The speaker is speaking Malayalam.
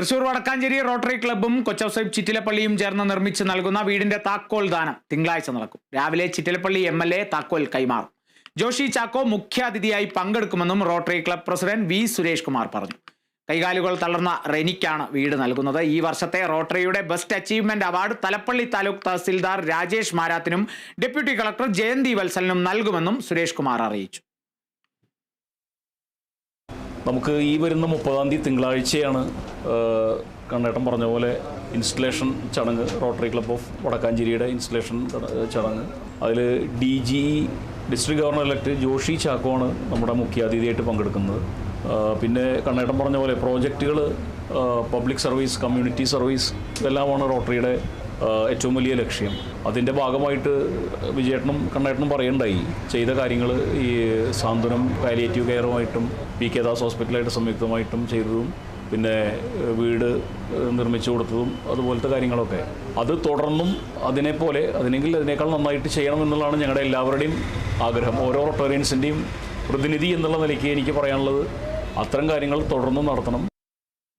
തൃശൂർ വടക്കാഞ്ചേരി റോട്ടറി ക്ലബ്ബും കൊച്ചൗസൈബ് ചിറ്റിലപ്പള്ളിയും ചേർന്ന് നിർമ്മിച്ച് നൽകുന്ന വീടിന്റെ താക്കോൽ ദാനം തിങ്കളാഴ്ച നടക്കും. രാവിലെ ചിറ്റിലപ്പള്ളി എം എൽ എ താക്കോൽ കൈമാറും. ജോഷി ചാക്കോ മുഖ്യാതിഥിയായി പങ്കെടുക്കുമെന്നും Rotary Club president V Suresh Kumar പറഞ്ഞു. കൈകാലുകൾ തളർന്ന റെനിക്കാണ് വീട് നൽകുന്നത്. ഈ വർഷത്തെ റോട്ടറിയുടെ best achievement award Thalappally taluk tahsildar Rajesh മാരാത്തിനും deputy collector Jayanthi വത്സലിനും നൽകുമെന്നും സുരേഷ് കുമാർ അറിയിച്ചു. നമുക്ക് ഈ വരുന്ന മുപ്പതാം തീയതി തിങ്കളാഴ്ചയാണ് കണ്ണേട്ടം പറഞ്ഞ പോലെ ഇൻസ്റ്റലേഷൻ ചടങ്ങ് റോട്ടറി ക്ലബ് ഓഫ് വടക്കാഞ്ചേരിയുടെ ഇൻസ്റ്റലേഷൻ ചടങ്ങ്. അതിൽ D G district governor elect Joshi ചാക്കോണ് നമ്മുടെ മുഖ്യാതിഥിയായിട്ട് പങ്കെടുക്കുന്നത്. പിന്നെ കണ്ണേട്ടം പറഞ്ഞ പോലെ പ്രോജക്റ്റുകൾ പബ്ലിക് സർവീസ് കമ്മ്യൂണിറ്റി സർവീസ് ഇതെല്ലാമാണ് റോട്ടറിയുടെ ഏറ്റവും വലിയ ലക്ഷ്യം. അതിന്റെ ഭാഗമായിട്ട് വിജയേട്ടനും കണ്ണേട്ടനും പറയണ്ടായി. ചെയ്ത കാര്യങ്ങൾ ഈ സാന്ത്വനം പാലിയേറ്റീവ് കെയറുമായിട്ടും പി കെ ദാസ് ഹോസ്പിറ്റലായിട്ട് സംയുക്തമായിട്ടും ചെയ്തതും പിന്നെ വീട് നിർമ്മിച്ചു കൊടുത്തതും അതുപോലത്തെ കാര്യങ്ങളൊക്കെ. അത് തുടർന്നും അതിനെപ്പോലെ അതിനെങ്കിൽ അതിനേക്കാൾ നന്നായിട്ട് ചെയ്യണം എന്നുള്ളതാണ് ഞങ്ങളുടെ എല്ലാവരുടെയും ആഗ്രഹം. ഓരോ റൊട്ടേറിയൻസിന്റെയും പ്രതിനിധി എന്നുള്ള നിലയ്ക്ക് എനിക്ക് പറയാനുള്ളത് അത്തരം കാര്യങ്ങൾ തുടർന്നും നടത്തണം.